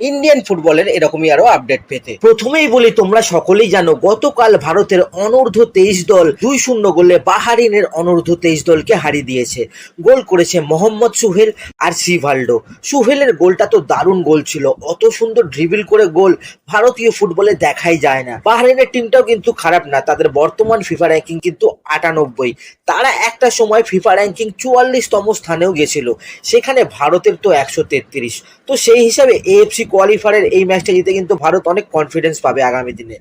Indian ফুটবলের এরকমই আরও আপডেট পেতে। প্রথমেই বলি, তোমরা সকলেই জানো, গতকাল ভারতের অনূর্ধ্ব তেইশ দল দুই শূন্য গোলে বাহারিনের অনূর্ধ্ব তেইশ দলকে হারিয়ে দিয়েছে। গোল করেছে মোহাম্মদ সুহেল আর সিভাল্ডো সুহেলের গোলটা তো দারুণ গোল ছিল। অত সুন্দর ড্রিবিল করে গোল ভারতীয় ফুটবলে দেখাই যায় না। বাহারিনের টিমটাও কিন্তু খারাপ না, তাদের বর্তমান ফিফা র্যাঙ্কিং কিন্তু আটানব্বই। তারা একটা সময় ফিফা র্যাঙ্কিং চুয়াল্লিশতম স্থানেও গেছিল। সেখানে ভারতের তো একশো তেত্রিশ। তো সেই হিসাবে এএফসি কোয়ালিফায়ারের এই ম্যাচটা জিতে কিন্তু ভারত অনেক কনফিডেন্স পাবে আগামী দিনে।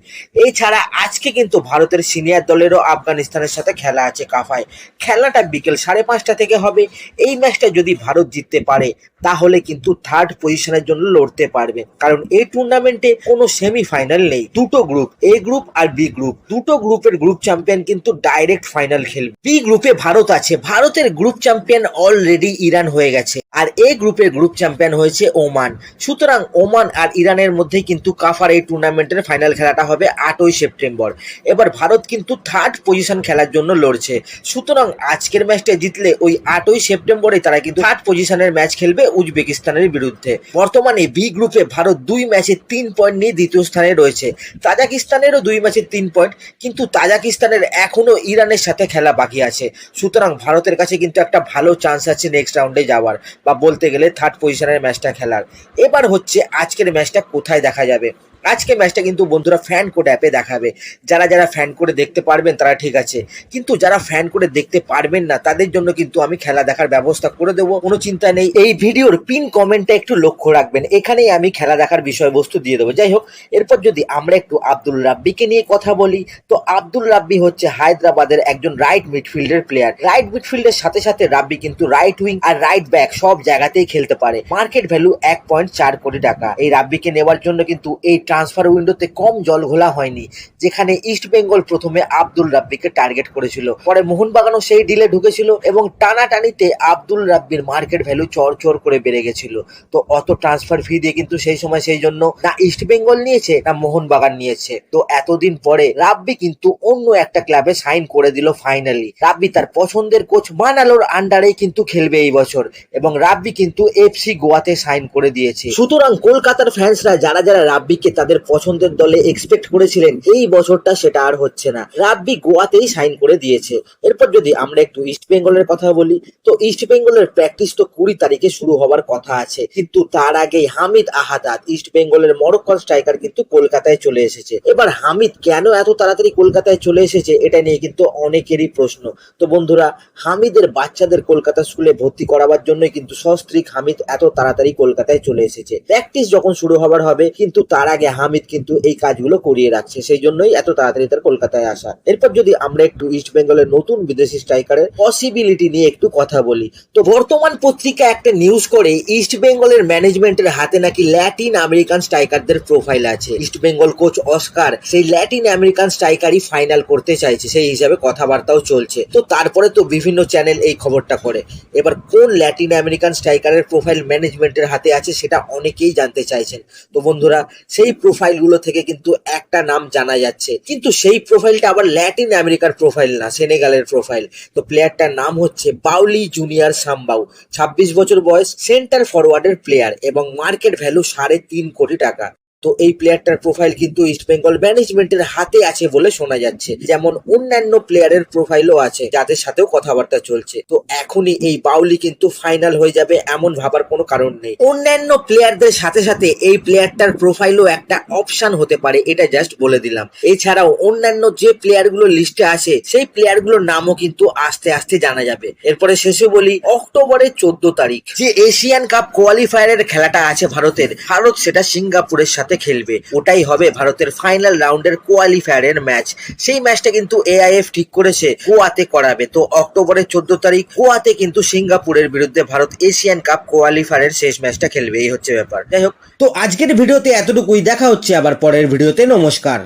এছাড়া আজকে কিন্তু ভারতের সিনিয়র দলেরও আফগানিস্তানের সাথে খেলা আছে কাফায়। খেলাটা বিকেল সাড়ে পাঁচটা থেকে হবে। এই ম্যাচটা যদি ভারত জিততে পারে তাহলে কিন্তু থার্ড পজিশনের জন্য লড়তে পারবে। কারণ এই টুর্নামেন্টে কোনো সেমিফাইনাল নেই। দুটো গ্রুপ এ গ্রুপ আর বি গ্রুপ দুটো গ্রুপের গ্রুপ চ্যাম্পিয়ন কিন্তু ডাইরেক্ট ফাইনাল খেলবে। বি গ্রুপে ভারত আছে। ভারতের গ্রুপ চ্যাম্পিয়ন অলরেডি ইরান হয়ে গেছে। আর এ গ্রুপের গ্রুপ চ্যাম্পিয়ন হয়েছে ওমান। সুতরাং ওমান আর ইরানের মধ্যে কিন্তু কাফার এই টুর্নামেন্টের ফাইনাল খেলাটা হবে আটই সেপ্টেম্বর। এবার ভারত কিন্তু থার্ড পজিশন খেলার জন্য লড়ছে। সুতরাং আজকের ম্যাচটা জিতলে ওই আটই সেপ্টেম্বরে তারা কিন্তু থার্ড পজিশনের ম্যাচ খেলবে উজবেকিস্তানের বিরুদ্ধে। বর্তমানে বি গ্রুপে ভারত দুই ম্যাচে তিন পয়েন্ট নিয়ে দ্বিতীয় স্থানে রয়েছে। তাজাকিস্তানেরও দুই ম্যাচে তিন পয়েন্ট, কিন্তু তাজাকিস্তানের এখনও ইরানের সাথে খেলা বাকি আছে। সুতরাং ভারতের কাছে কিন্তু একটা ভালো চান্স আছে নেক্সট রাউন্ডে যাওয়ার, বা বলতে গেলে থার্ড পজিশনের ম্যাচটা খেলার। এবার হচ্ছে আজকের ম্যাচটা কোথায় দেখা যাবে? আজকে ম্যাচটা কিন্তু বন্ধুরা ফ্যান কোড অ্যাপে দেখাবে। যারা যারা ফ্যান করে দেখতে পারবেন তারা ঠিক আছে। কিন্তু যারা ফ্যান করে দেখতে পারবেন না, তাদের জন্য কিন্তু আমি খেলা দেখার ব্যবস্থা করে দেবো। কোনো চিন্তা নেই। এই ভিডিওর পিন কমেন্টটা একটু লক্ষ্য রাখবেন। এখানেই আমি খেলা দেখার বিষয়বস্তু দিয়ে দেবো। যাই হোক, এরপর যদি আমরা একটু আব্দুল রাব্বিকে নিয়ে কথা বলি, তো আব্দুল রাব্বি হচ্ছে হায়দ্রাবাদের একজন রাইট মিডফিল্ডের প্লেয়ার রাইট মিডফিল্ডের সাথে সাথে রাব্বি কিন্তু রাইট উইং আর রাইট ব্যাক সব জায়গাতেই খেলতে পারে। মার্কেট ভ্যালু এক পয়েন্ট চার কোটি টাকা। এই রাব্বিকে নেওয়ার জন্য কিন্তু এই ট্রান্সফার উইন্ডোতে কম জল ঘোলা হয়নি, যেখানে ইস্ট বেঙ্গল প্রথমে আব্দুল রাব্বিকে টার্গেট করেছিল। পরে মোহনবাগানও সেই ডিলে ঢুকেছিল এবং টানাটানিতে আব্দুল রাব্বির মার্কেট ভ্যালু চর চর করে বেড়ে গেছিল। তো অত ট্রান্সফার ফি দিয়ে কিন্তু সেই সময় সেই জন্য না ইস্ট বেঙ্গল নিয়েছে, না মোহনবাগান নিয়েছে। তো এতদিন পরে রাব্বি কিন্তু অন্য একটা ক্লাবে সাইন করে দিল ফাইনালি রাব্বি তার পছন্দের কোচ মানালোর আন্ডারেই কিন্তু খেলবে এই বছর এবং রাব্বি কিন্তু এফসি গোয়াতে সাইন করে দিয়েছে। সুতরাং কলকাতার ফ্যান্সরা যারা যারা রাব্বিকে তাদের পছন্দের দলে এক্সপেক্ট করেছিলেন, এই বছরটা সেটা আর হচ্ছে না। রাব্বি গোয়াতেই সাইন করে দিয়েছে। এরপর যদি আমরা একটু ইস্ট বেঙ্গলের কথা বলি, তো ইস্ট বেঙ্গলের প্র্যাকটিস তো কুড়ি তারিখে শুরু হওয়ার কথা আছে। কিন্তু তার আগেই হামিদ আহাদাত ইস্ট বেঙ্গলের মরক্কন স্ট্রাইকার কিন্তু কলকাতায় চলে এসেছে। এবার হামিদ কেন এত তাড়াতাড়ি কলকাতায় চলে এসেছে, এটা নিয়ে কিন্তু অনেকেরই প্রশ্ন। তো বন্ধুরা, হামিদের বাচ্চাদের কলকাতা স্কুলে ভর্তি করাবার জন্যই কিন্তু সস্ত্রিক হামিদ এত তাড়াতাড়ি কলকাতায় চলে এসেছে। প্র্যাকটিস যখন শুরু হবার হবে, কিন্তু তার আগে হামিদ কিন্তু এই কাজগুলো করিয়ে রাখছে, সেই জন্যই এত তাড়াতাড়ি তার কলকাতায় আসা। এরপর যদি আমরা একটু ইস্ট বেঙ্গলের নতুন বিদেশি স্ট্রাইকারের পসিবিলিটি নিয়ে একটু কথা বলি, তো বর্তমান পত্রিকা একটা নিউজ করে ইস্ট বেঙ্গলের ম্যানেজমেন্টের হাতে নাকি ল্যাটিন আমেরিকান স্ট্রাইকারদের প্রোফাইল আছে। ইস্ট বেঙ্গল কোচ অস্কার সেই ল্যাটিন আমেরিকান স্ট্রাইকারই ফাইনাল করতে চাইছে, সেই হিসাবে কথাবার্তাও চলছে। তো তারপরে তো বিভিন্ন চ্যানেল এই খবরটা করে। এবার কোন ল্যাটিন আমেরিকান স্ট্রাইকারের প্রোফাইল ম্যানেজমেন্টের হাতে আছে, সেটা অনেকেই জানতে চাইছেন। তো বন্ধুরা, সেই প্রোফাইলগুলো থেকে কিন্তু একটা নাম জানা যাচ্ছে। কিন্তু সেই প্রোফাইলটা আবার ল্যাটিন আমেরিকার প্রোফাইল না সেনেগালের প্রোফাইল তো প্লেয়ারটার নাম হচ্ছে বাউলি জুনিয়র সাম্বাউ ছাব্বিশ বছর বয়স সেন্টার ফরওয়ার্ডের প্লেয়ার এবং মার্কেট ভ্যালু সাড়ে তিন কোটি টাকা। তো এই প্লেয়ারটার প্রোফাইল কিন্তু ইস্ট বেঙ্গল ম্যানেজমেন্টের হাতে আছে বলে শোনা যাচ্ছে। যেমন অন্যান্য প্লেয়ারের প্রোফাইলও আছে, যাদের সাথেও কথাবার্তা চলছে। তো এখনই এই বাউলি কিন্তু ফাইনাল হয়ে যাবে এমন ভাবার কোনো কারণ নেই। অন্যান্য প্লেয়ারদের সাথে সাথে এই প্লেয়ারটার প্রোফাইলও একটা অপশন হতে পারে, এটা জাস্ট বলে দিলাম। এছাড়াও অন্যান্য যে প্লেয়ারগুলো লিস্টে আছে, সেই প্লেয়ারগুলোর নামও কিন্তু আস্তে আস্তে জানা যাবে। এরপরে শেষে বলি অক্টোবরের চোদ্দ তারিখ। যে এশিয়ান কাপ কোয়ালিফায়ারের খেলাটা আছে ভারতের, ভারত সেটা সিঙ্গাপুরের সাথে খেলবে। ওটাই হবে ভারতের ফাইনাল রাউন্ডের কোয়ালিফায়ারের ম্যাচ সেই ম্যাচটা কিন্তু এআইএফ ঠিক করেছে, গোয়াতে করাবে। তো অক্টোবরের চোদ্দ তারিখ গোয়াতে কিন্তু সিঙ্গাপুরের বিরুদ্ধে ভারত এশিয়ান কাপ কোয়ালিফায়ারের শেষ ম্যাচটা খেলবে। এই হচ্ছে ব্যাপার। যাই হোক, তো আজকের ভিডিওতে এতটুকুই। দেখা হচ্ছে আবার পরের ভিডিওতে। নমস্কার।